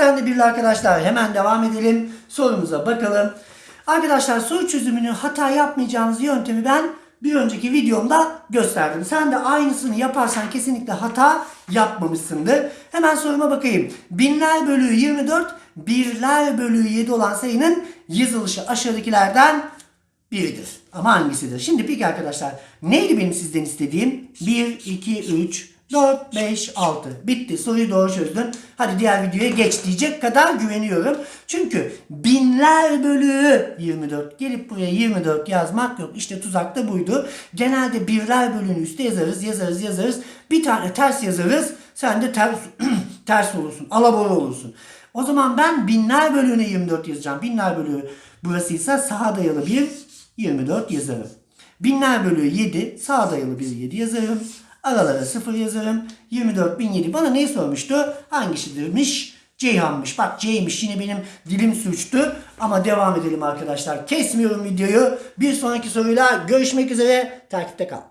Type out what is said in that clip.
sende birli arkadaşlar. Hemen devam edelim. Sorumuza bakalım. Arkadaşlar soru çözümünü hata yapmayacağınız yöntemi ben bir önceki videomda gösterdim. Sen de aynısını yaparsan kesinlikle hata yapmamışsındır. Hemen soruma bakayım. Binler bölüğü 24, birler bölüğü 7 olan sayının yazılışı aşağıdakilerden biridir. Ama hangisidir? Şimdi peki arkadaşlar neydi benim sizden istediğim? 1, 2, 3, 4, 5, 6. Bitti. Soruyu doğru çözdün. Hadi diğer videoya geç diyecek kadar güveniyorum. Çünkü binler bölüğü 24. Gelip buraya 24 yazmak yok. İşte tuzak da buydu. Genelde birler bölüğünü üstte yazarız, yazarız, yazarız. Bir tane ters yazarız. Sen de ters, ters olursun. Alabora olursun. O zaman ben binler bölüğüne 24 yazacağım. Binler bölüğü burasıysa sağa dayalı bir 24 yazarım. Binler bölüğü 7 sağa dayalı bir 7 yazarım. Aralara 0 yazarım. 24 bin 7 bana neyi sormuştu? Hangisidirmiş? Ceyhan'mış. Bak C'ymiş yine benim dilim sürçtü. Ama devam edelim arkadaşlar. Kesmiyorum videoyu. Bir sonraki soruyla görüşmek üzere. Takipte kal.